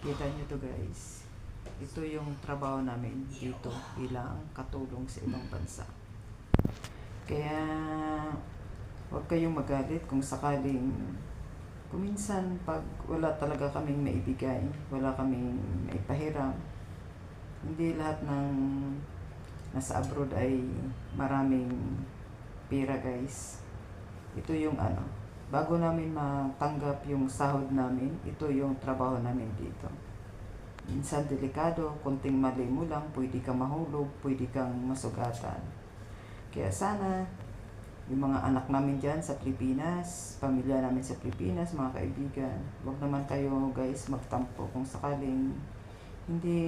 Kita nyo to guys. Ito yung trabaho namin dito bilang katulong sa ibang bansa. Kaya huwag kayong magalit kung sakaling kuminsan pag wala talaga kaming maibigay, wala kaming maipahiram, hindi lahat ng nasa abroad ay maraming pera guys. Ito yung ano, bago namin matanggap yung sahod namin, ito yung trabaho namin dito. Minsan delikado, konting mali mo lang, pwede kang mahulog, pwede kang masugatan. Kaya sana, yung mga anak namin dyan sa Pilipinas, pamilya namin sa Pilipinas, mga kaibigan, huwag naman kayo guys magtampo kung sakaling hindi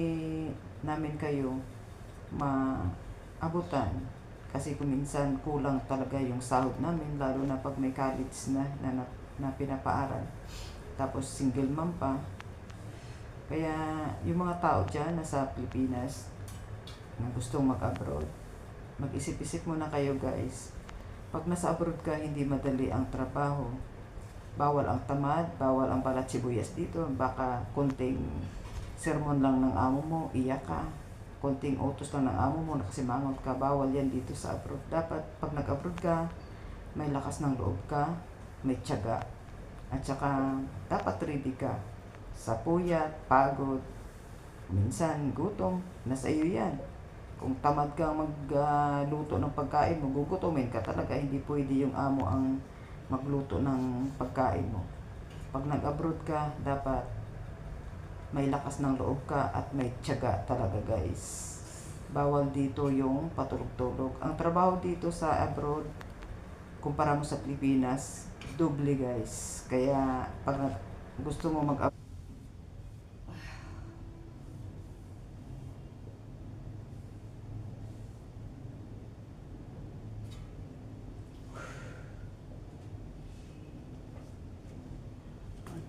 namin kayo maabutan. Kasi kung minsan kulang talaga yung sahod namin, lalo na pag may college na, na, na, na pinapaaral. Tapos single mom pa. Kaya yung mga tao dyan nasa Pilipinas na gustong mag-abroad, mag-isip-isip muna kayo guys. Pag nasa abroad ka, hindi madali ang trabaho. Bawal ang tamad, bawal ang balat sibuyas dito. Baka konting sermon lang ng amo mo, iyak ka. Konting utos lang ng amo mo, nakasimangot ka. Bawal yan dito sa abroad. Dapat pag nag-abroad ka, may lakas ng loob ka, may tiyaga. At saka, dapat ready ka sa puyat, pagod, minsan gutom, nasa iyo yan. Kung tamad kang magluto ng pagkain mo, gugutomin ka talaga. Hindi pwede yung amo ang magluto ng pagkain mo. Pag nag-abroad ka, dapat may lakas ng loob ka at may tiyaga talaga guys. Bawal dito yung patulog-tulog. Ang trabaho dito sa abroad, kumpara mo sa Pilipinas, doble guys. Kaya pag gusto mo mag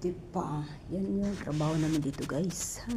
O, diba? Yan yung trabaho namin dito guys. Ha?